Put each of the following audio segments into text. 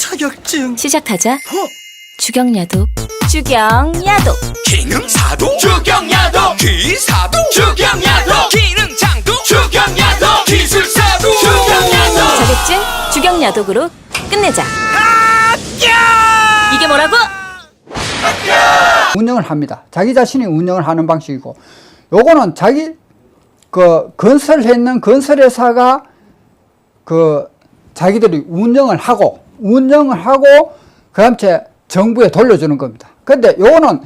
자격증 시작하자. 어? 주경야독. 주경야독. 기능사도 주경야도 기사도 주경야도 기능장도 주경야도 기술사도 주경야도 자격증 주경야독으로 끝내자. 이게 뭐라고? 운영을 합니다. 자기 자신이 운영을 하는 방식이고, 요거는 자기 그 건설했는 건설회사가 그 자기들이 운영을 하고 운영을 하고 그다음에 정부에 돌려주는 겁니다. 근데 요거는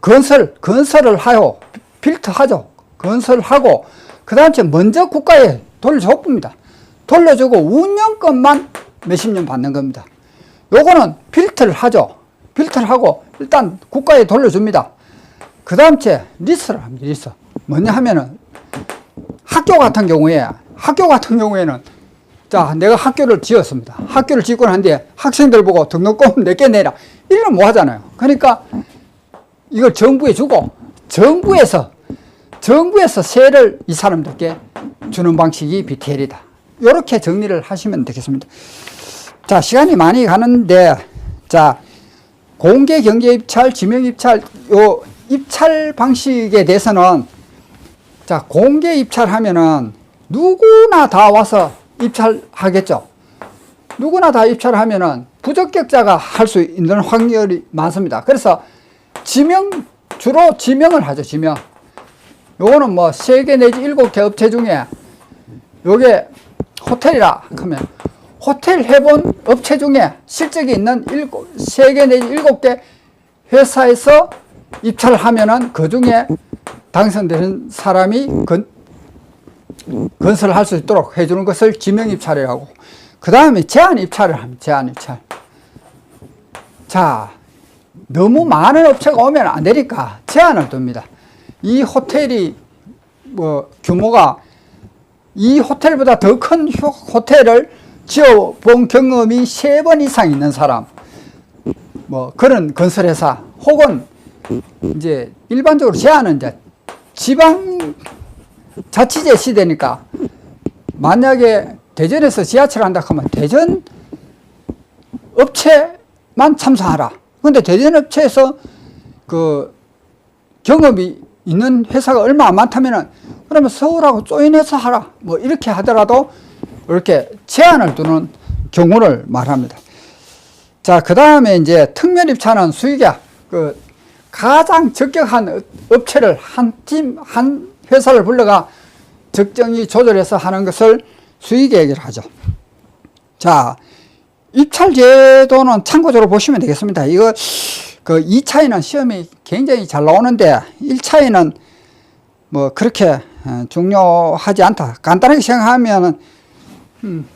건설 건설을 하요 필터하죠. 건설하고 그다음에 먼저 국가에 돌려줍니다. 돌려주고 운영권만 몇십 년 받는 겁니다. 요거는 필터를 하죠. 필터를 하고 일단 국가에 돌려줍니다. 그 다음 째 리스를 합니다. 리스. 뭐냐 하면은 학교 같은 경우에 학교 같은 경우에는 자 내가 학교를 지었습니다. 학교를 짓고 난 뒤에 학생들 보고 등록금 몇개 내라 이러면 뭐 하잖아요. 그러니까 이걸 정부에 주고 정부에서 정부에서 세를 이 사람들께 주는 방식이 BTL이다. 이렇게 정리를 하시면 되겠습니다. 자 시간이 많이 가는데 자 공개 경제 입찰, 지명 입찰, 요 입찰 방식에 대해서는 자 공개 입찰하면은 누구나 다 와서 입찰하겠죠. 누구나 다 입찰하면은 부적격자가 할 수 있는 확률이 많습니다. 그래서 지명 주로 지명을 하죠. 지명. 요거는 뭐 세 개 내지 일곱 개 업체 중에 요게 호텔이라 하면 호텔 해본 업체 중에 실적이 있는 일곱, 세 개 내지 일곱 개 회사에서 입찰을 하면은 그 중에 당선되는 사람이 건, 건설을 할 수 있도록 해주는 것을 지명 입찰이라고. 그 다음에 제한 입찰을 합니다. 제한 입찰. 자, 너무 많은 업체가 오면 안 되니까 제한을 둡니다. 이 호텔이 뭐 규모가 이 호텔보다 더 큰 호텔을 지어본 경험이 세 번 이상 있는 사람, 뭐 그런 건설회사 혹은 이제 일반적으로 제한은 이제 지방 자치제 시대니까 만약에 대전에서 지하철 한다 하면 대전 업체만 참석하라. 근데 대전 업체에서 그 경험이 있는 회사가 얼마 안 많다면은 그러면 서울하고 조인해서 하라. 뭐 이렇게 하더라도 이렇게 제한을 두는 경우를 말합니다. 자, 그 다음에 이제 특별 입찰은 수익이야. 그 가장 적격한 업체를 한 팀, 한 회사를 불러가 적정히 조절해서 하는 것을 수익 얘기를 하죠. 자, 입찰 제도는 참고적으로 보시면 되겠습니다. 이거 그 2차에는 시험이 굉장히 잘 나오는데 1차에는 뭐 그렇게 어, 중요하지 않다. 간단하게 생각하면은 음,